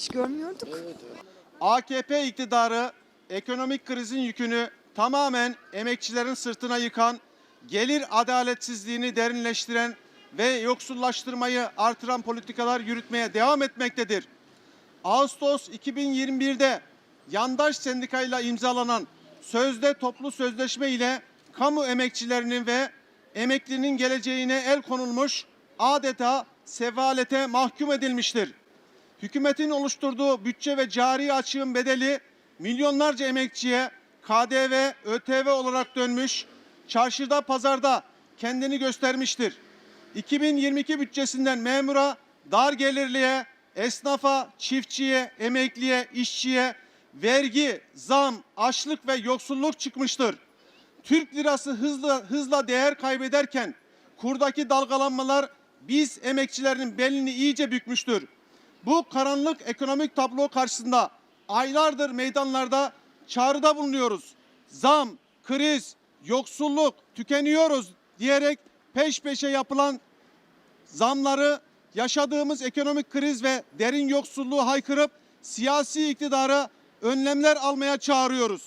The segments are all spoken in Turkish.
Hiç görmüyorduk. AKP iktidarı ekonomik krizin yükünü tamamen emekçilerin sırtına yıkan, gelir adaletsizliğini derinleştiren ve yoksullaştırmayı artıran politikalar yürütmeye devam etmektedir. Ağustos 2021'de yandaş sendikayla imzalanan sözde toplu sözleşme ile kamu emekçilerinin ve emeklinin geleceğine el konulmuş, adeta sefalete mahkum edilmiştir. Hükümetin oluşturduğu bütçe ve cari açığın bedeli milyonlarca emekçiye KDV, ÖTV olarak dönmüş, çarşıda pazarda kendini göstermiştir. 2022 bütçesinden memura, dar gelirliye, esnafa, çiftçiye, emekliye, işçiye vergi, zam, açlık ve yoksulluk çıkmıştır. Türk lirası hızla hızla değer kaybederken kurdaki dalgalanmalar biz emekçilerin belini iyice bükmüştür. Bu karanlık ekonomik tablo karşısında aylardır meydanlarda çağrıda bulunuyoruz. Zam, kriz, yoksulluk, tükeniyoruz diyerek peş peşe yapılan zamları yaşadığımız ekonomik kriz ve derin yoksulluğu haykırıp siyasi iktidarı önlemler almaya çağırıyoruz.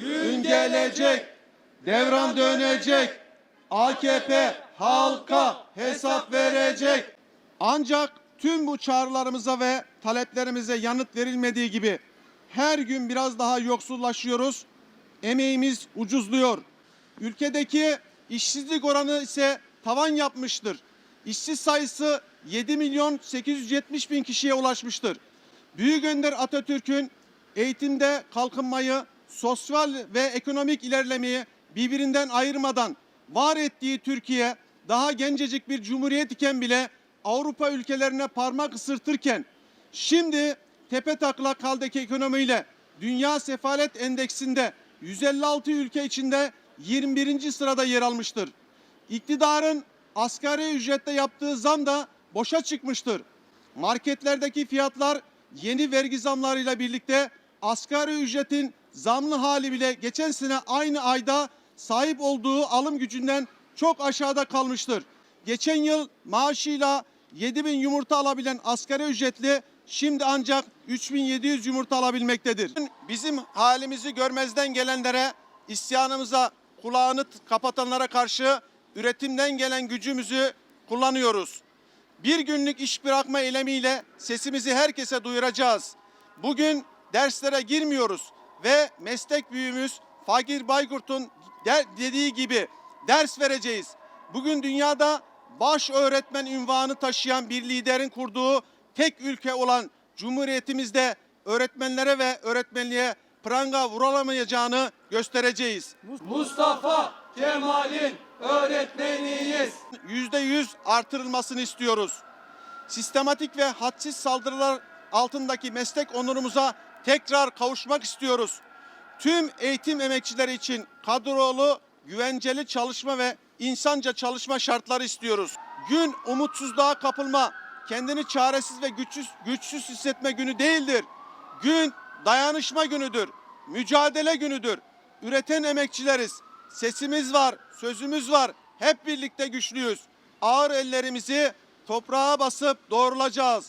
Gün gelecek, devran dönecek, AKP halka hesap verecek. Ancak tüm bu çağrılarımıza ve taleplerimize yanıt verilmediği gibi her gün biraz daha yoksullaşıyoruz. Emeğimiz ucuzluyor. Ülkedeki işsizlik oranı ise tavan yapmıştır. İşsiz sayısı 7 milyon 870 bin kişiye ulaşmıştır. Büyük Önder Atatürk'ün eğitimde kalkınmayı, sosyal ve ekonomik ilerlemeyi birbirinden ayırmadan var ettiği Türkiye daha gencecik bir cumhuriyet iken bile Avrupa ülkelerine parmak ısırtırken şimdi tepe taklak haldeki ekonomiyle Dünya Sefalet Endeksinde 156 ülke içinde 21. sırada yer almıştır. İktidarın asgari ücrette yaptığı zam da boşa çıkmıştır. Marketlerdeki fiyatlar yeni vergi zamlarıyla birlikte asgari ücretin zamlı hali bile geçen sene aynı ayda sahip olduğu alım gücünden çok aşağıda kalmıştır. Geçen yıl maaşıyla 7000 yumurta alabilen asgari ücretli şimdi ancak 3700 yumurta alabilmektedir. Bizim halimizi görmezden gelenlere, isyanımıza kulağını kapatanlara karşı üretimden gelen gücümüzü kullanıyoruz. Bir günlük iş bırakma eylemiyle sesimizi herkese duyuracağız. Bugün derslere girmiyoruz ve meslek büyüğümüz Fakir Baykurt'un dediği gibi ders vereceğiz. Bugün dünyada baş öğretmen ünvanı taşıyan bir liderin kurduğu tek ülke olan Cumhuriyetimizde öğretmenlere ve öğretmenliğe pranga vurulamayacağını göstereceğiz. Mustafa Kemal'in öğretmeniyiz. yüzde yüz artırılmasını istiyoruz. Sistematik ve hadsiz saldırılar altındaki meslek onurumuza tekrar kavuşmak istiyoruz. Tüm eğitim emekçileri için kadrolu, güvenceli çalışma ve insanca çalışma şartları istiyoruz. Gün umutsuzluğa kapılma, kendini çaresiz ve güçsüz, güçsüz hissetme günü değildir. Gün dayanışma günüdür, mücadele günüdür. Üreten emekçileriz. Sesimiz var, sözümüz var. Hep birlikte güçlüyüz. Ağır ellerimizi toprağa basıp doğrulacağız.